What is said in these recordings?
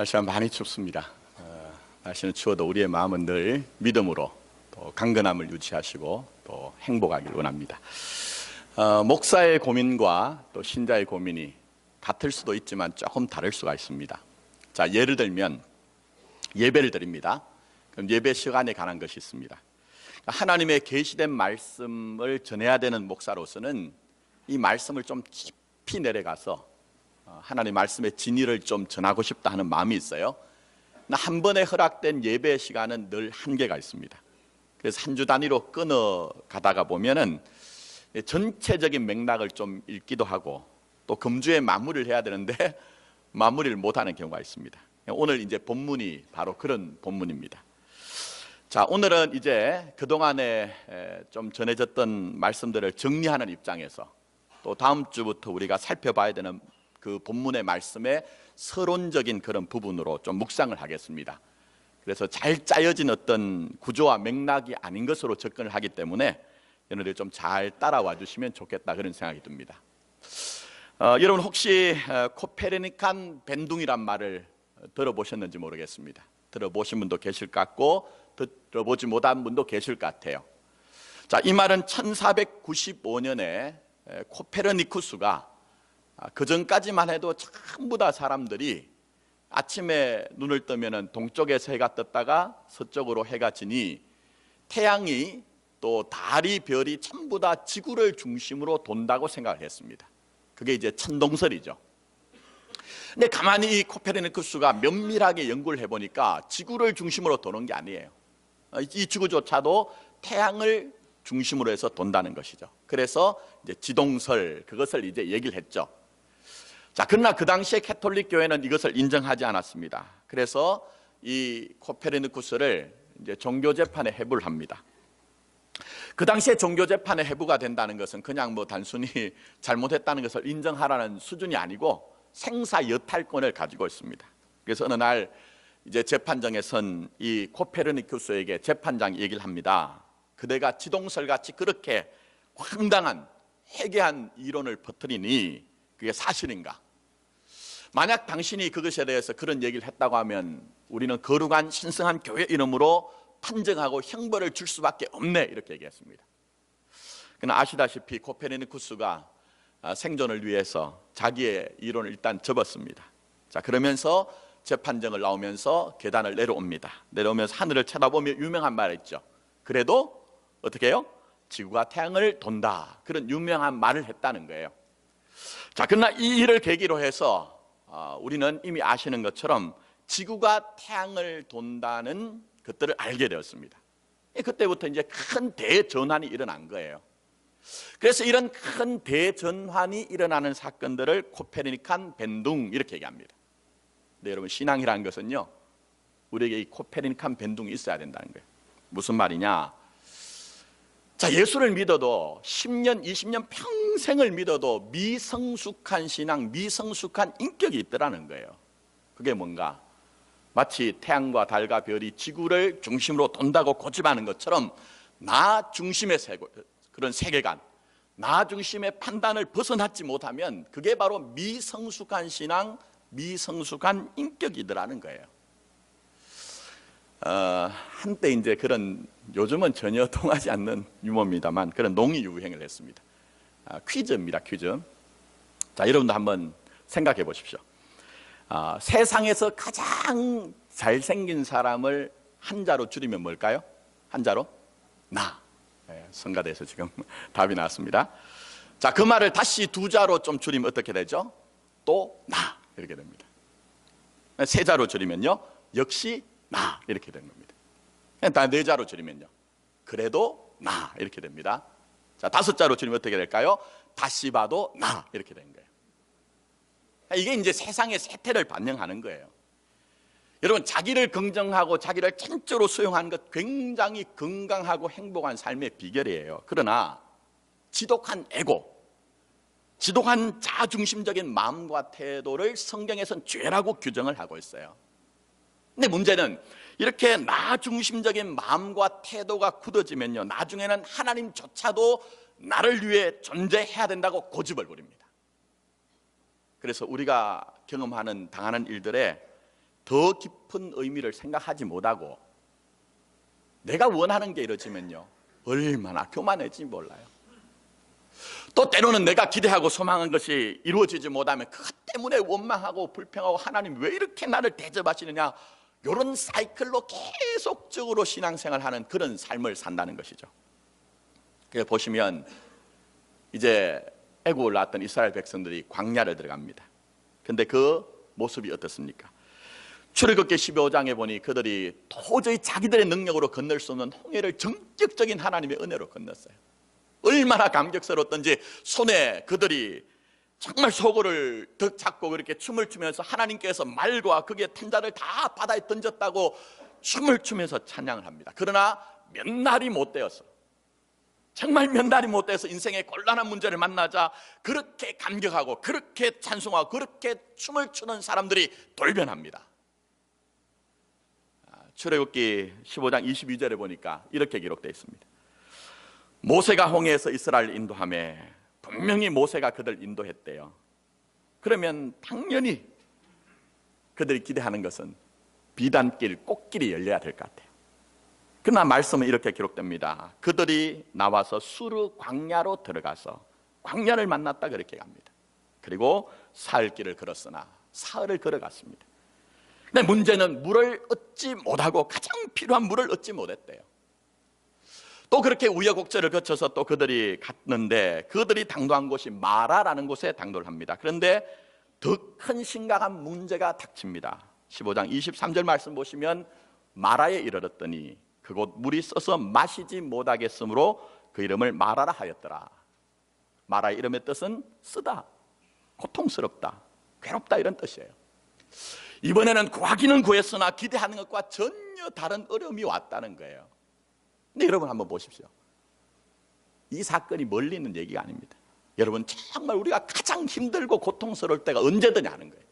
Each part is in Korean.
날씨가 많이 춥습니다. 어, 날씨는 추워도 우리의 마음은 늘 믿음으로 또 강건함을 유지하시고 또 행복하길 원합니다. 어, 목사의 고민과 또 신자의 고민이 같을 수도 있지만 조금 다를 수가 있습니다. 자, 예를 들면 예배를 드립니다. 그럼 예배 시간에 관한 것이 있습니다. 하나님의 계시된 말씀을 전해야 되는 목사로서는 이 말씀을 좀 깊이 내려가서 어, 하나님 말씀의 진리를 좀 전하고 싶다 하는 마음이 있어요. 한 번에 허락된 예배 시간은 늘 한계가 있습니다. 그래서 한 주 단위로 끊어 가다가 보면은 전체적인 맥락을 좀 읽기도 하고 또 금주에 마무리를 해야 되는데 마무리를 못하는 경우가 있습니다. 오늘 이제 본문이 바로 그런 본문입니다. 자, 오늘은 이제 그동안에 좀 전해졌던 말씀들을 정리하는 입장에서 또 다음 주부터 우리가 살펴봐야 되는 그 본문의 말씀의 서론적인 그런 부분으로 좀 묵상을 하겠습니다. 그래서 잘 짜여진 어떤 구조와 맥락이 아닌 것으로 접근을 하기 때문에 여러분들이 좀 잘 따라와 주시면 좋겠다 그런 생각이 듭니다. 어, 여러분 혹시 어, 코페르니칸 밴둥이란 말을 들어보셨는지 모르겠습니다. 들어보신 분도 계실 것 같고 들어보지 못한 분도 계실 것 같아요. 자, 이 말은 1495년에 코페르니쿠스가 아, 그 전까지만 해도 전부 다 사람들이 아침에 눈을 뜨면 동쪽에서 해가 떴다가 서쪽으로 해가 지니 태양이 또 달이 별이 전부 다 지구를 중심으로 돈다고 생각을 했습니다. 그게 이제 천동설이죠. 근데 가만히 이 코페르니쿠스가 면밀하게 연구를 해보니까 지구를 중심으로 도는 게 아니에요. 이 지구조차도 태양을 중심으로 해서 돈다는 것이죠. 그래서 이제 지동설 그것을 이제 얘기를 했죠. 자, 그러나 그 당시에 캐톨릭 교회는 이것을 인정하지 않았습니다. 그래서 이 코페르니쿠스를 이제 종교 재판에 해부를 합니다. 그 당시에 종교 재판에 해부가 된다는 것은 그냥 뭐 단순히 잘못했다는 것을 인정하라는 수준이 아니고 생사 여탈권을 가지고 있습니다. 그래서 어느 날 이제 재판정에선 이 코페르니쿠스에게 재판장 얘기를 합니다. 그대가 지동설 같이 그렇게 황당한 해괴한 이론을 퍼뜨리니 그게 사실인가? 만약 당신이 그것에 대해서 그런 얘기를 했다고 하면 우리는 거룩한 신성한 교회 이름으로 판정하고 형벌을 줄 수밖에 없네 이렇게 얘기했습니다. 그러나 아시다시피 코페르니쿠스가 아, 생존을 위해서 자기의 이론을 일단 접었습니다. 자 그러면서 재판정을 나오면서 계단을 내려옵니다. 내려오면서 하늘을 쳐다보며 유명한 말 있죠. 그래도 어떻게 해요? 지구가 태양을 돈다. 그런 유명한 말을 했다는 거예요. 자, 그러나 이 일을 계기로 해서 어, 우리는 이미 아시는 것처럼 지구가 태양을 돈다는 것들을 알게 되었습니다. 그때부터 이제 큰 대전환이 일어난 거예요. 그래서 이런 큰 대전환이 일어나는 사건들을 코페르니칸 벤둥 이렇게 얘기합니다. 네, 여러분 신앙이라는 것은요. 우리에게 이 코페르니칸 벤둥이 있어야 된다는 거예요. 무슨 말이냐? 자, 예수를 믿어도 10년, 20년 평 생을 믿어도 미성숙한 신앙, 미성숙한 인격이 있더라는 거예요. 그게 뭔가? 마치 태양과 달과 별이 지구를 중심으로 돈다고 고집하는 것처럼 나 중심의 세계, 그런 세계관, 나 중심의 판단을 벗어나지 못하면 그게 바로 미성숙한 신앙, 미성숙한 인격이더라는 거예요. 어, 한때 이제 그런 요즘은 전혀 통하지 않는 유머입니다만 그런 농이 유행을 했습니다. 아, 퀴즈입니다, 퀴즈. 자, 여러분도 한번 생각해 보십시오. 아, 세상에서 가장 잘생긴 사람을 한자로 줄이면 뭘까요? 한자로? 나. 네, 성가대에서 지금 답이 나왔습니다. 자, 그 말을 다시 두 자로 좀 줄이면 어떻게 되죠? 또 나. 이렇게 됩니다. 세 자로 줄이면요. 역시 나 이렇게 되는 겁니다. 네 자로 줄이면요. 그래도 나 이렇게 됩니다. 자 다섯 자로 줄이면 어떻게 될까요? 다시 봐도 나 이렇게 된 거예요. 이게 이제 세상의 세태를 반영하는 거예요. 여러분 자기를 긍정하고 자기를 전적으로 수용하는 것 굉장히 건강하고 행복한 삶의 비결이에요. 그러나 지독한 에고, 지독한 자중심적인 마음과 태도를 성경에선 죄라고 규정을 하고 있어요. 근데 문제는 이렇게 나 중심적인 마음과 태도가 굳어지면요. 나중에는 하나님조차도 나를 위해 존재해야 된다고 고집을 부립니다. 그래서 우리가 경험하는 당하는 일들에 더 깊은 의미를 생각하지 못하고 내가 원하는 게 이루어지면요 얼마나 교만해지 몰라요. 또 때로는 내가 기대하고 소망한 것이 이루어지지 못하면 그것 때문에 원망하고 불평하고 하나님 왜 이렇게 나를 대접하시느냐 이런 사이클로 계속적으로 신앙생활하는 그런 삶을 산다는 것이죠. 그래 보시면 이제 애굽을 나왔던 이스라엘 백성들이 광야를 들어갑니다. 근데 그 모습이 어떻습니까? 출애굽기 15장에 보니 그들이 도저히 자기들의 능력으로 건널 수 없는 홍해를 전격적인 하나님의 은혜로 건넜어요. 얼마나 감격스러웠던지 손에 그들이 정말 소고를 득 잡고 그렇게 춤을 추면서 하나님께서 말과 그게 탄자를 다 바다에 던졌다고 춤을 추면서 찬양을 합니다. 그러나 몇 날이 못 되었어. 정말 몇 날이 못 돼서 인생의 곤란한 문제를 만나자 그렇게 감격하고 그렇게 찬송하고 그렇게 춤을 추는 사람들이 돌변합니다. 아, 출애굽기 15장 22절에 보니까 이렇게 기록되어 있습니다. 모세가 홍해에서 이스라엘 인도함에 분명히 모세가 그들 인도했대요. 그러면 당연히 그들이 기대하는 것은 비단길 꽃길이 열려야 될 것 같아요. 그러나 말씀은 이렇게 기록됩니다. 그들이 나와서 수르 광야로 들어가서 광야를 만났다 그렇게 갑니다. 그리고 사흘 길을 걸었으나 사흘을 걸어갔습니다. 근데 문제는 물을 얻지 못하고 가장 필요한 물을 얻지 못했대요. 또 그렇게 우여곡절을 거쳐서 또 그들이 갔는데 그들이 당도한 곳이 마라라는 곳에 당도를 합니다. 그런데 더 큰 심각한 문제가 닥칩니다. 15장 23절 말씀 보시면 마라에 이르렀더니 그곳 물이 써서 마시지 못하겠으므로 그 이름을 마라라 하였더라. 마라의 이름의 뜻은 쓰다, 고통스럽다, 괴롭다 이런 뜻이에요. 이번에는 구하기는 구했으나 기대하는 것과 전혀 다른 어려움이 왔다는 거예요. 근데 여러분 한번 보십시오. 이 사건이 멀리 있는 얘기가 아닙니다. 여러분 정말 우리가 가장 힘들고 고통스러울 때가 언제든지 하는 거예요.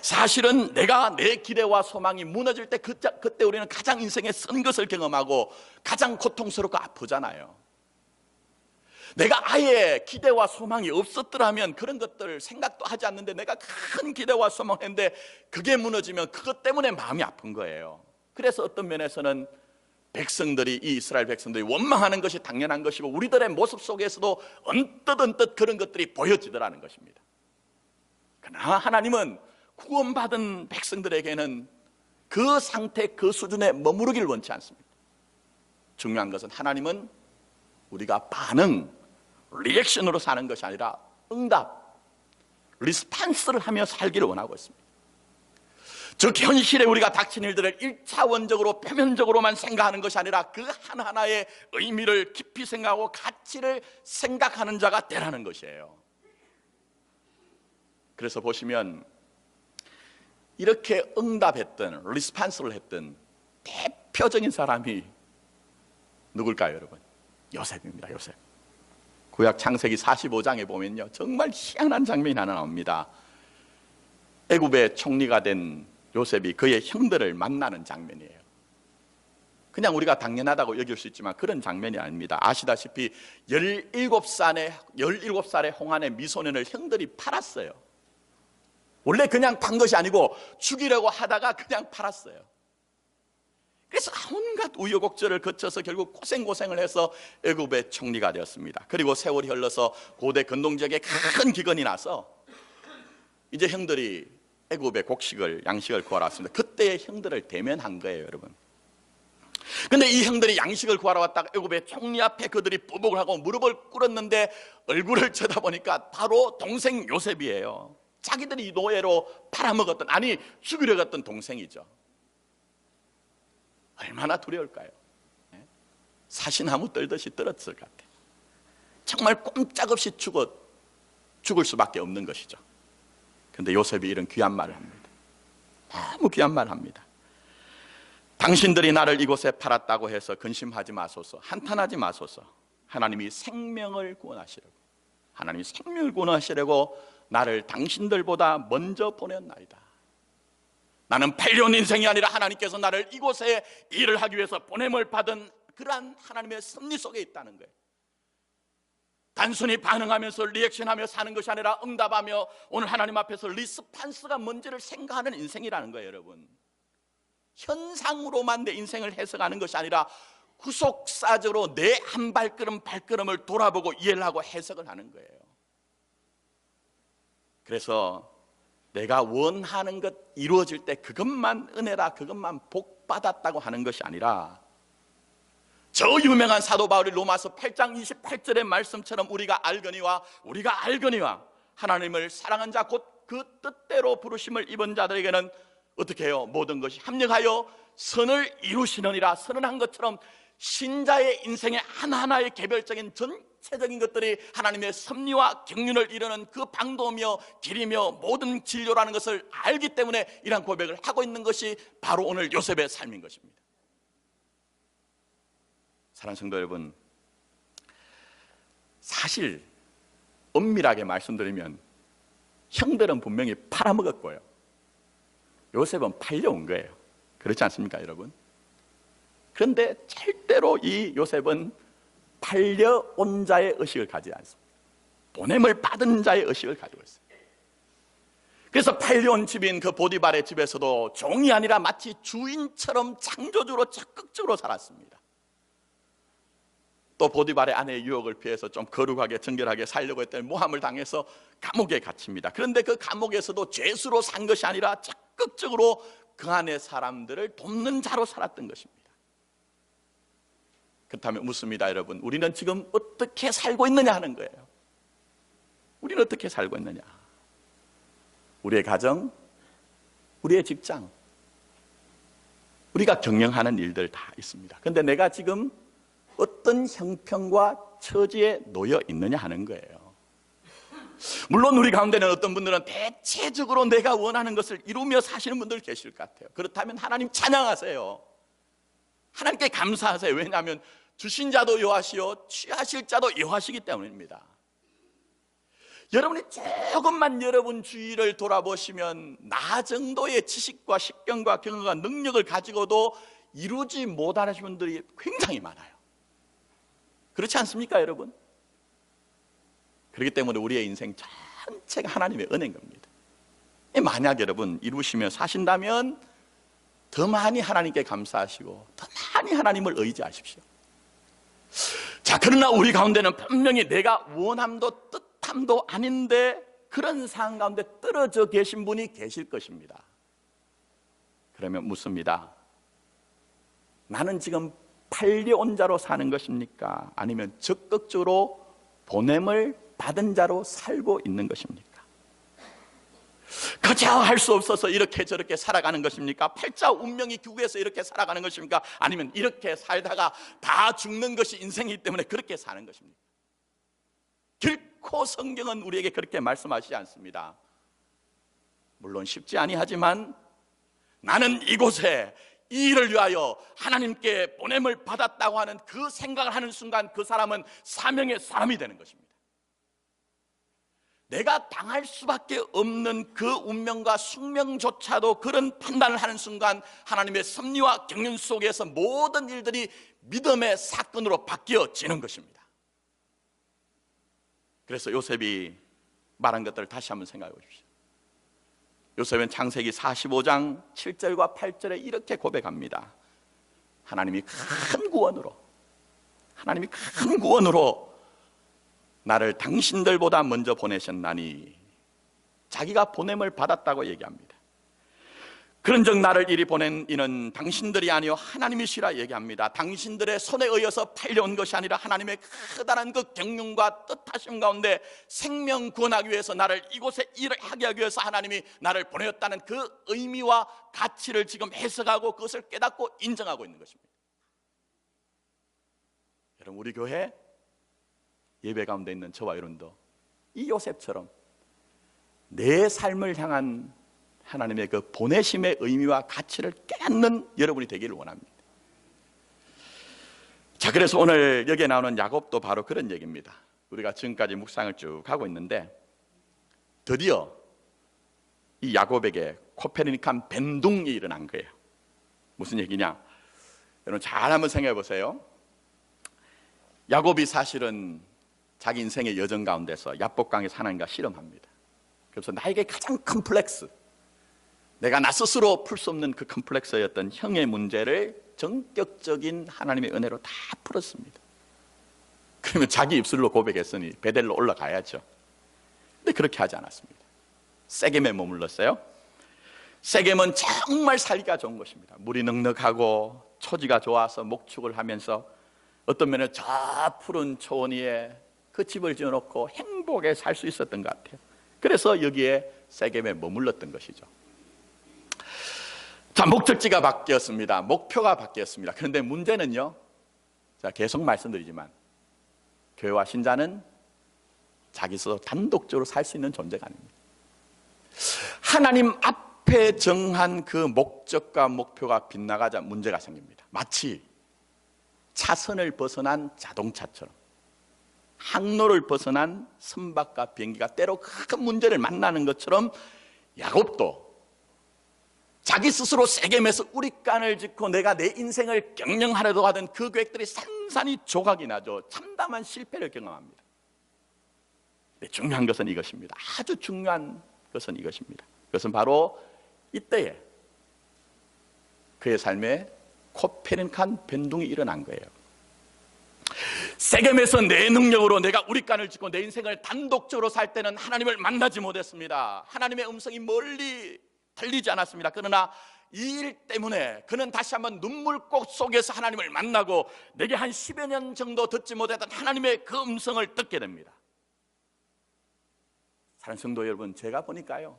사실은 내가 내 기대와 소망이 무너질 때 그때, 그때 우리는 가장 인생에 쓴 것을 경험하고 가장 고통스럽고 아프잖아요. 내가 아예 기대와 소망이 없었더라면 그런 것들을 생각도 하지 않는데 내가 큰 기대와 소망했는데 그게 무너지면 그것 때문에 마음이 아픈 거예요. 그래서 어떤 면에서는 백성들이 이 이스라엘 백성들이 원망하는 것이 당연한 것이고 우리들의 모습 속에서도 언뜻 언뜻 그런 것들이 보여지더라는 것입니다. 그러나 하나님은 구원받은 백성들에게는 그 상태 그 수준에 머무르길 원치 않습니다. 중요한 것은 하나님은 우리가 반응, 리액션으로 사는 것이 아니라 응답, 리스판스를 하며 살기를 원하고 있습니다. 즉 현실에 우리가 닥친 일들을 1차원적으로 표면적으로만 생각하는 것이 아니라 그 하나하나의 의미를 깊이 생각하고 가치를 생각하는 자가 되라는 것이에요. 그래서 보시면 이렇게 응답했던 리스판스를 했던 대표적인 사람이 누굴까요, 여러분? 요셉입니다. 요셉. 구약 창세기 45장에 보면요. 정말 희한한 장면이 하나 나옵니다. 애굽의 총리가 된 요셉이 그의 형들을 만나는 장면이에요. 그냥 우리가 당연하다고 여길 수 있지만 그런 장면이 아닙니다. 아시다시피 17살의 17살의 홍안의 미소년을 형들이 팔았어요. 원래 그냥 판 것이 아니고 죽이려고 하다가 그냥 팔았어요. 그래서 온갖 우여곡절을 거쳐서 결국 고생고생을 해서 애굽의 총리가 되었습니다. 그리고 세월이 흘러서 고대 근동 지역에 큰 기근이 나서 이제 형들이 애굽의 곡식을 양식을 구하러 왔습니다. 그때의 형들을 대면한 거예요, 여러분. 근데 이 형들이 양식을 구하러 왔다가 애굽의 총리 앞에 그들이 뽀복을 하고 무릎을 꿇었는데 얼굴을 쳐다보니까 바로 동생 요셉이에요. 자기들이 노예로 팔아먹었던 아니 죽이려 갔던 동생이죠. 얼마나 두려울까요? 예? 사시나무 떨듯이 떨었을 것 같아요. 정말 꼼짝없이 죽어 죽을 수밖에 없는 것이죠. 근데 요셉이 이런 귀한 말을 합니다. 너무 귀한 말을 합니다. 당신들이 나를 이곳에 팔았다고 해서 근심하지 마소서, 한탄하지 마소서. 하나님이 생명을 구원하시려고, 하나님이 생명을 구원하시려고 나를 당신들보다 먼저 보냈나이다. 나는 팔려온 인생이 아니라 하나님께서 나를 이곳에 일을 하기 위해서 보냄을 받은 그러한 하나님의 섭리 속에 있다는 거예요. 단순히 반응하면서 리액션하며 사는 것이 아니라 응답하며 오늘 하나님 앞에서 리스판스가 뭔지를 생각하는 인생이라는 거예요, 여러분. 현상으로만 내 인생을 해석하는 것이 아니라 후속사적으로 내 한 발걸음 발걸음을 돌아보고 이해를 하고 해석을 하는 거예요. 그래서 내가 원하는 것 이루어질 때 그것만 은혜라 그것만 복 받았다고 하는 것이 아니라 저 유명한 사도 바울이 로마서 8장 28절의 말씀처럼 우리가 알거니와 우리가 알거니와 하나님을 사랑한 자 곧 그 뜻대로 부르심을 입은 자들에게는 어떻게 해요? 모든 것이 합력하여 선을 이루시느니라 선언한 것처럼 신자의 인생의 하나하나의 개별적인 전체적인 것들이 하나님의 섭리와 경륜을 이루는 그 방도며 길이며 모든 진료라는 것을 알기 때문에 이러한 고백을 하고 있는 것이 바로 오늘 요셉의 삶인 것입니다. 사랑하는 성도 여러분, 사실 엄밀하게 말씀드리면 형들은 분명히 팔아먹었고요. 요셉은 팔려온 거예요. 그렇지 않습니까, 여러분? 그런데 절대로 이 요셉은 팔려온 자의 의식을 가지지 않습니다. 보냄을 받은 자의 의식을 가지고 있어요. 그래서 팔려온 집인 그 보디발의 집에서도 종이 아니라 마치 주인처럼 창조주로 적극적으로 살았습니다. 또 보디발의 아내의 유혹을 피해서 좀 거룩하게 정결하게 살려고 했더니 모함을 당해서 감옥에 갇힙니다. 그런데 그 감옥에서도 죄수로 산 것이 아니라 적극적으로 그 안에 사람들을 돕는 자로 살았던 것입니다. 그렇다면 묻습니다, 여러분. 우리는 지금 어떻게 살고 있느냐 하는 거예요. 우리는 어떻게 살고 있느냐? 우리의 가정, 우리의 직장, 우리가 경영하는 일들 다 있습니다. 근데 내가 지금 어떤 형편과 처지에 놓여 있느냐 하는 거예요. 물론 우리 가운데는 어떤 분들은 대체적으로 내가 원하는 것을 이루며 사시는 분들 계실 것 같아요. 그렇다면 하나님 찬양하세요. 하나님께 감사하세요. 왜냐하면 주신 자도 여호와시요 취하실 자도 여호와시기 때문입니다. 여러분이 조금만 여러분 주위를 돌아보시면 나 정도의 지식과 식견과 경험과 능력을 가지고도 이루지 못하는 분들이 굉장히 많아요. 그렇지 않습니까, 여러분? 그렇기 때문에 우리의 인생 전체가 하나님의 은혜인 겁니다. 만약 여러분 이루시며 사신다면 더 많이 하나님께 감사하시고 더 많이 하나님을 의지하십시오. 자, 그러나 우리 가운데는 분명히 내가 원함도 뜻함도 아닌데 그런 상황 가운데 떨어져 계신 분이 계실 것입니다. 그러면 묻습니다. 나는 지금 팔려온 자로 사는 것입니까? 아니면 적극적으로 보냄을 받은 자로 살고 있는 것입니까? 그저 할수 없어서 이렇게 저렇게 살아가는 것입니까? 팔자 운명이 기구에서 이렇게 살아가는 것입니까? 아니면 이렇게 살다가 다 죽는 것이 인생이기 때문에 그렇게 사는 것입니까? 결코 성경은 우리에게 그렇게 말씀하시지 않습니다. 물론 쉽지 아니하지만 나는 이곳에 이 일을 위하여 하나님께 보냄을 받았다고 하는 그 생각을 하는 순간 그 사람은 사명의 사람이 되는 것입니다. 내가 당할 수밖에 없는 그 운명과 숙명조차도 그런 판단을 하는 순간 하나님의 섭리와 경륜 속에서 모든 일들이 믿음의 사건으로 바뀌어지는 것입니다. 그래서 요셉이 말한 것들을 다시 한번 생각해 보십시오. 요셉은 창세기 45장 7절과 8절에 이렇게 고백합니다. 하나님이 큰 구원으로 하나님이 큰 구원으로 나를 당신들보다 먼저 보내셨나니 자기가 보냄을 받았다고 얘기합니다. 그런즉 나를 이리 보낸 이는 당신들이 아니요 하나님이시라 얘기합니다. 당신들의 손에 의해서 팔려온 것이 아니라 하나님의 크다란 그 경륜과 뜻하심 가운데 생명 구원하기 위해서 나를 이곳에 일을 하게 하기 위해서 하나님이 나를 보내었다는 그 의미와 가치를 지금 해석하고 그것을 깨닫고 인정하고 있는 것입니다. 여러분 우리 교회 예배 가운데 있는 저와 여러분도 이 요셉처럼 내 삶을 향한 하나님의 그 보내심의 의미와 가치를 깨닫는 여러분이 되기를 원합니다. 자, 그래서 오늘 여기에 나오는 야곱도 바로 그런 얘기입니다. 우리가 지금까지 묵상을 쭉 하고 있는데 드디어 이 야곱에게 코페르니칸 벤둥이 일어난 거예요. 무슨 얘기냐? 여러분 잘 한번 생각해 보세요. 야곱이 사실은 자기 인생의 여정 가운데서 야복강에서 하나님과 실험합니다. 그래서 나에게 가장 컴플렉스, 내가 나 스스로 풀 수 없는 그 컴플렉스였던 형의 문제를 전격적인 하나님의 은혜로 다 풀었습니다. 그러면 자기 입술로 고백했으니 베델로 올라가야죠. 근데 그렇게 하지 않았습니다. 세겜에 머물렀어요. 세겜은 정말 살기가 좋은 것입니다. 물이 넉넉하고 초지가 좋아서 목축을 하면서 어떤 면에 저 푸른 초원 위에 그 집을 지어놓고 행복에 살 수 있었던 것 같아요. 그래서 여기에 세겜에 머물렀던 것이죠. 자, 목적지가 바뀌었습니다. 목표가 바뀌었습니다. 그런데 문제는요. 자, 계속 말씀드리지만 교회와 신자는 자기 스스로 단독적으로 살 수 있는 존재가 아닙니다. 하나님 앞에 정한 그 목적과 목표가 빗나가자 문제가 생깁니다. 마치 차선을 벗어난 자동차처럼 항로를 벗어난 선박과 비행기가 때로 큰 문제를 만나는 것처럼 야곱도 자기 스스로 세겜에서 우리간을 짓고 내가 내 인생을 경영하려고 하던 그 계획들이 산산이 조각이 나죠. 참담한 실패를 경험합니다. 중요한 것은 이것입니다. 아주 중요한 것은 이것입니다. 그것은 바로 이때에 그의 삶에 코페르칸 변동이 일어난 거예요. 세겜에서 내 능력으로 내가 우리 간을 짓고 내 인생을 단독적으로 살 때는 하나님을 만나지 못했습니다. 하나님의 음성이 멀리 들리지 않았습니다. 그러나 이 일 때문에 그는 다시 한번 눈물꽃 속에서 하나님을 만나고 내게 한 10여 년 정도 듣지 못했던 하나님의 그 음성을 듣게 됩니다. 사랑하는 성도 여러분, 제가 보니까요.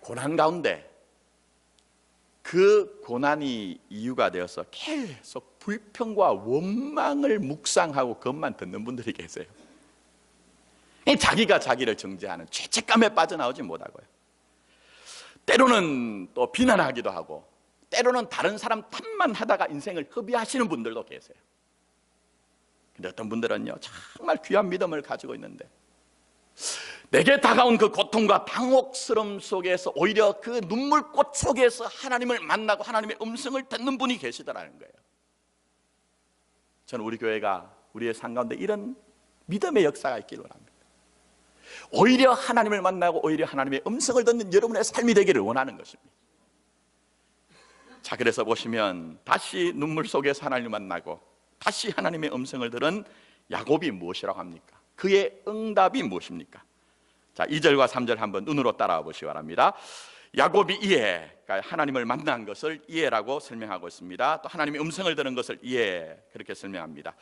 고난 가운데 그 고난이 이유가 되어서 계속 불평과 원망을 묵상하고 그것만 듣는 분들이 계세요. 자기가 자기를 정죄하는 죄책감에 빠져나오지 못하고요. 때로는 또 비난하기도 하고, 때로는 다른 사람 탓만 하다가 인생을 허비하시는 분들도 계세요. 근데 어떤 분들은요, 정말 귀한 믿음을 가지고 있는데, 내게 다가온 그 고통과 당혹스러움 속에서 오히려 그 눈물꽃 속에서 하나님을 만나고 하나님의 음성을 듣는 분이 계시더라는 거예요. 저는 우리 교회가 우리의 삶 가운데 이런 믿음의 역사가 있기를 원합니다. 오히려 하나님을 만나고 오히려 하나님의 음성을 듣는 여러분의 삶이 되기를 원하는 것입니다. 자, 그래서 보시면 다시 눈물 속에서 하나님을 만나고 다시 하나님의 음성을 들은 야곱이 무엇이라고 합니까? 그의 응답이 무엇입니까? 자, 2절과 3절 한번 눈으로 따라와 보시기 바랍니다. 야곱이 이해, 그러니까 하나님을 만난 것을 이해라고 설명하고 있습니다. 또 하나님의 음성을 들은 것을 이해 그렇게 설명합니다.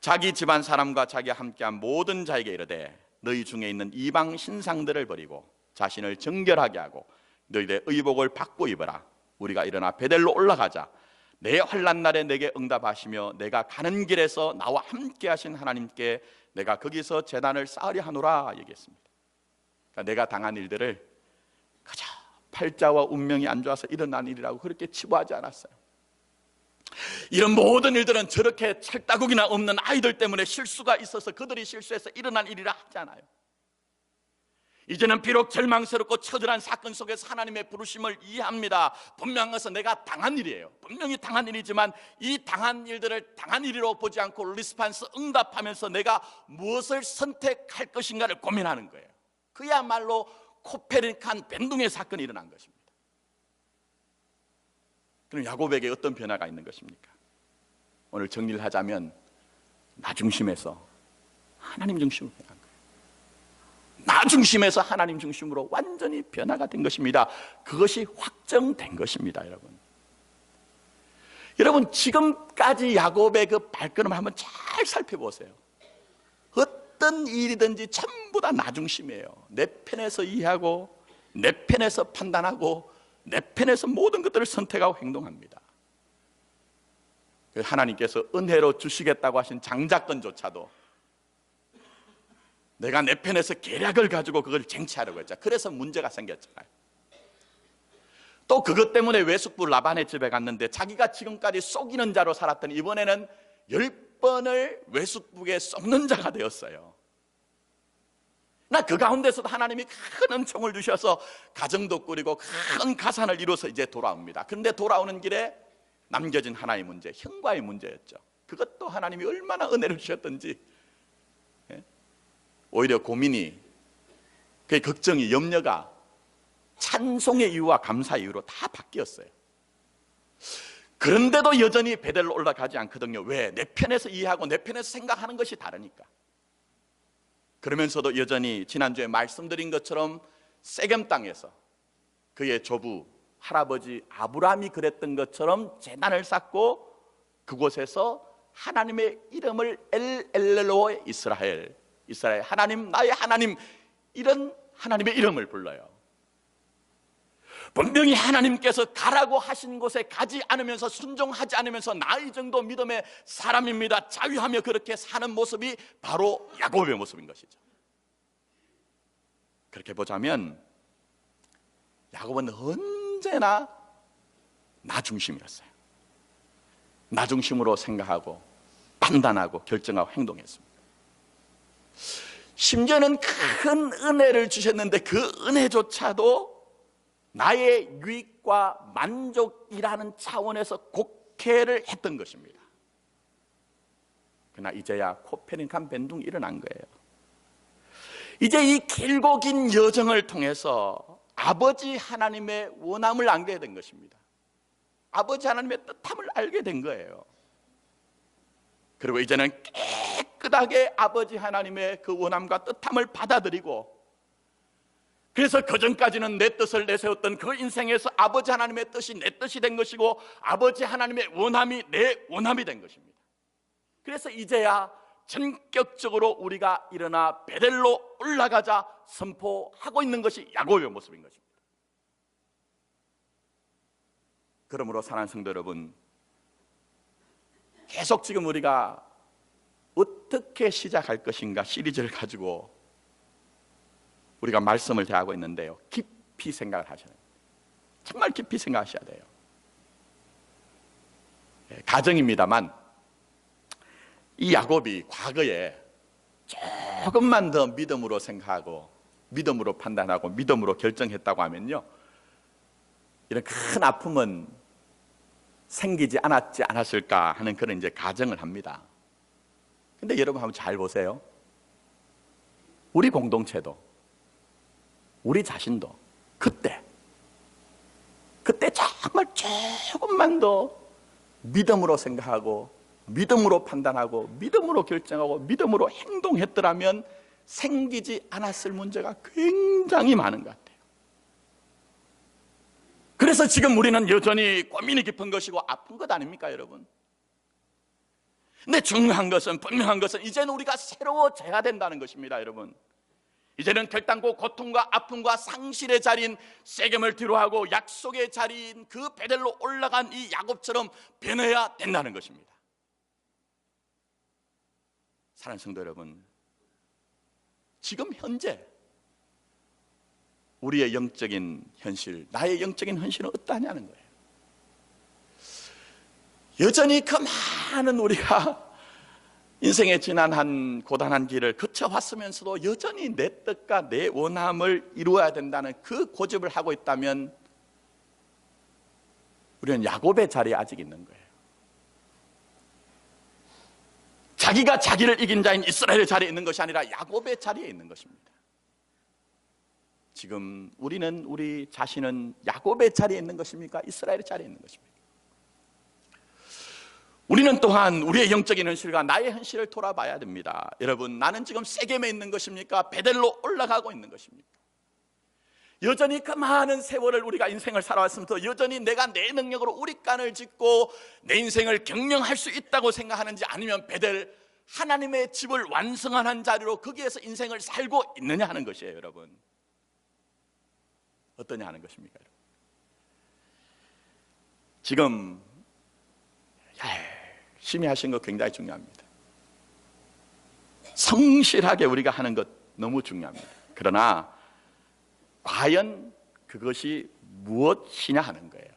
자기 집안 사람과 자기와 함께한 모든 자에게 이르되 너희 중에 있는 이방 신상들을 버리고 자신을 정결하게 하고 너희의 의복을 받고 입어라. 우리가 일어나 베델로 올라가자. 내 환란 날에 내게 응답하시며 내가 가는 길에서 나와 함께 하신 하나님께 내가 거기서 재단을 쌓으려 하노라 얘기했습니다. 그러니까 내가 당한 일들을 그저 팔자와 운명이 안 좋아서 일어난 일이라고 그렇게 치부하지 않았어요. 이런 모든 일들은 저렇게 찰따구기나 없는 아이들 때문에 실수가 있어서 그들이 실수해서 일어난 일이라 하지 않아요. 이제는 비록 절망스럽고 처절한 사건 속에서 하나님의 부르심을 이해합니다. 분명한 것은 내가 당한 일이에요. 분명히 당한 일이지만 이 당한 일들을 당한 일이로 보지 않고 리스판스 응답하면서 내가 무엇을 선택할 것인가를 고민하는 거예요. 그야말로 코페르칸 변동의 사건이 일어난 것입니다. 그럼 야곱에게 어떤 변화가 있는 것입니까? 오늘 정리를 하자면 나 중심에서 하나님 중심으로 변한 거예요. 나 중심에서 하나님 중심으로 완전히 변화가 된 것입니다. 그것이 확정된 것입니다, 여러분. 여러분 지금까지 야곱의 그 발걸음 한번 잘 살펴보세요. 어떤 일이든지 전부 다 나 중심이에요. 내 편에서 이해하고 내 편에서 판단하고 내 편에서 모든 것들을 선택하고 행동합니다. 하나님께서 은혜로 주시겠다고 하신 장자권조차도 내가 내 편에서 계략을 가지고 그걸 쟁취하려고 했죠. 그래서 문제가 생겼잖아요. 또 그것 때문에 외숙부 라반의 집에 갔는데 자기가 지금까지 속이는 자로 살았더니 이번에는 열 번을 외숙부에 썩는 자가 되었어요. 나 그 가운데서도 하나님이 큰 은총을 주셔서 가정도 꾸리고 큰 가산을 이루어서 이제 돌아옵니다. 그런데 돌아오는 길에 남겨진 하나의 문제, 형과의 문제였죠. 그것도 하나님이 얼마나 은혜를 주셨던지 예? 오히려 고민이 그 걱정이 염려가 찬송의 이유와 감사의 이유로 다 바뀌었어요. 그런데도 여전히 베델로 올라가지 않거든요. 왜? 내 편에서 이해하고 내 편에서 생각하는 것이 다르니까. 그러면서도 여전히 지난주에 말씀드린 것처럼 세겜 땅에서 그의 조부 할아버지 아브라함이 그랬던 것처럼 재단을 쌓고 그곳에서 하나님의 이름을 엘 엘레로의 이스라엘 이스라엘 하나님 나의 하나님 이런 하나님의 이름을 불러요. 분명히 하나님께서 가라고 하신 곳에 가지 않으면서 순종하지 않으면서 나이 정도 믿음의 사람입니다. 자유하며 그렇게 사는 모습이 바로 야곱의 모습인 것이죠. 그렇게 보자면 야곱은 언제나 나 중심이었어요. 나 중심으로 생각하고 판단하고 결정하고 행동했습니다. 심지어는 큰 은혜를 주셨는데 그 은혜조차도 나의 유익과 만족이라는 차원에서 곡해를 했던 것입니다. 그러나 이제야 코페르니칸 변동이 일어난 거예요. 이제 이 길고 긴 여정을 통해서 아버지 하나님의 원함을 알게 된 것입니다. 아버지 하나님의 뜻함을 알게 된 거예요. 그리고 이제는 깨끗하게 아버지 하나님의 그 원함과 뜻함을 받아들이고 그래서 그 전까지는 내 뜻을 내세웠던 그 인생에서 아버지 하나님의 뜻이 내 뜻이 된 것이고 아버지 하나님의 원함이 내 원함이 된 것입니다. 그래서 이제야 전격적으로 우리가 일어나 베델로 올라가자 선포하고 있는 것이 야곱의 모습인 것입니다. 그러므로 사랑하는 성도 여러분, 계속 지금 우리가 어떻게 시작할 것인가 시리즈를 가지고 우리가 말씀을 대하고 있는데요. 깊이 생각을 하셔야 돼요. 정말 깊이 생각하셔야 돼요. 예, 가정입니다만 이 야곱이 과거에 조금만 더 믿음으로 생각하고 믿음으로 판단하고 믿음으로 결정했다고 하면요. 이런 큰 아픔은 생기지 않았지 않았을까 하는 그런 이제 가정을 합니다. 근데 여러분 한번 잘 보세요. 우리 공동체도 우리 자신도 그때 그때 정말 조금만 더 믿음으로 생각하고 믿음으로 판단하고 믿음으로 결정하고 믿음으로 행동했더라면 생기지 않았을 문제가 굉장히 많은 것 같아요. 그래서 지금 우리는 여전히 고민이 깊은 것이고 아픈 것 아닙니까, 여러분? 근데 중요한 것은 분명한 것은 이제는 우리가 새로워져야 된다는 것입니다, 여러분. 이제는 결단고 고통과 아픔과 상실의 자리인 세겜을 뒤로하고 약속의 자리인 그 베델로 올라간 이 야곱처럼 변해야 된다는 것입니다. 사랑하는 성도 여러분, 지금 현재 우리의 영적인 현실, 나의 영적인 현실은 어떠하냐는 거예요. 여전히 그 많은 우리가 인생의 지난 한 고단한 길을 거쳐왔으면서도 여전히 내 뜻과 내 원함을 이루어야 된다는 그 고집을 하고 있다면 우리는 야곱의 자리에 아직 있는 거예요. 자기가 자기를 이긴 자인 이스라엘의 자리에 있는 것이 아니라 야곱의 자리에 있는 것입니다. 지금 우리는 우리 자신은 야곱의 자리에 있는 것입니까? 이스라엘의 자리에 있는 것입니까? 우리는 또한 우리의 영적인 현실과 나의 현실을 돌아봐야 됩니다. 여러분, 나는 지금 세겜에 있는 것입니까? 베델로 올라가고 있는 것입니까? 여전히 그 많은 세월을 우리가 인생을 살아왔으면서 여전히 내가 내 능력으로 우리간을 짓고 내 인생을 경영할 수 있다고 생각하는지 아니면 베델 하나님의 집을 완성하는 자리로 거기에서 인생을 살고 있느냐 하는 것이에요, 여러분. 어떠냐 하는 것입니까? 여러분? 지금 열심히 하신 것 굉장히 중요합니다. 성실하게 우리가 하는 것 너무 중요합니다. 그러나 과연 그것이 무엇이냐 하는 거예요.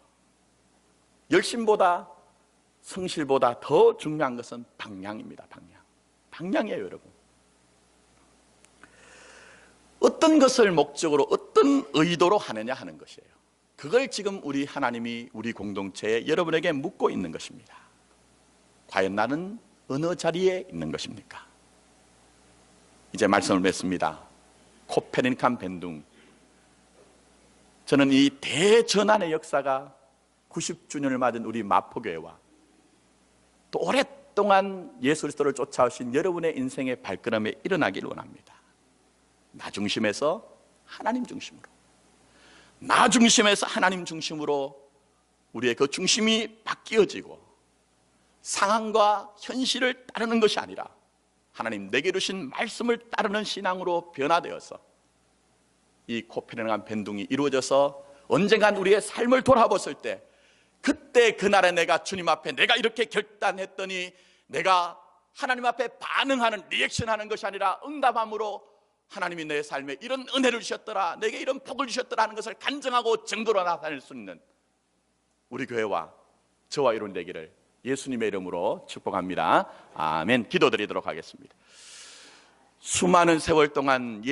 열심보다 성실보다 더 중요한 것은 방향입니다. 방향. 방향이에요, 여러분. 어떤 것을 목적으로 어떤 의도로 하느냐 하는 것이에요. 그걸 지금 우리 하나님이 우리 공동체에 여러분에게 묻고 있는 것입니다. 과연 나는 어느 자리에 있는 것입니까? 이제 말씀을 맺습니다. 코페르니칸 밴둥. 저는 이 대전환의 역사가 90주년을 맞은 우리 마포교회와 또 오랫동안 예수 그리스도를 쫓아오신 여러분의 인생의 발걸음에 일어나길 원합니다. 나 중심에서 하나님 중심으로. 나 중심에서 하나님 중심으로 우리의 그 중심이 바뀌어지고 상황과 현실을 따르는 것이 아니라 하나님 내게 주신 말씀을 따르는 신앙으로 변화되어서 이 코페르니칸 밴둥이 이루어져서 언젠간 우리의 삶을 돌아봤을 때 그때 그날에 내가 주님 앞에 내가 이렇게 결단했더니 내가 하나님 앞에 반응하는 리액션하는 것이 아니라 응답함으로 하나님이 내 삶에 이런 은혜를 주셨더라 내게 이런 복을 주셨더라 하는 것을 간증하고 증거로 나타낼 수 있는 우리 교회와 저와 이룬 되기를 예수님의 이름으로 축복합니다. 아멘. 기도드리도록 하겠습니다. 수많은 세월 동안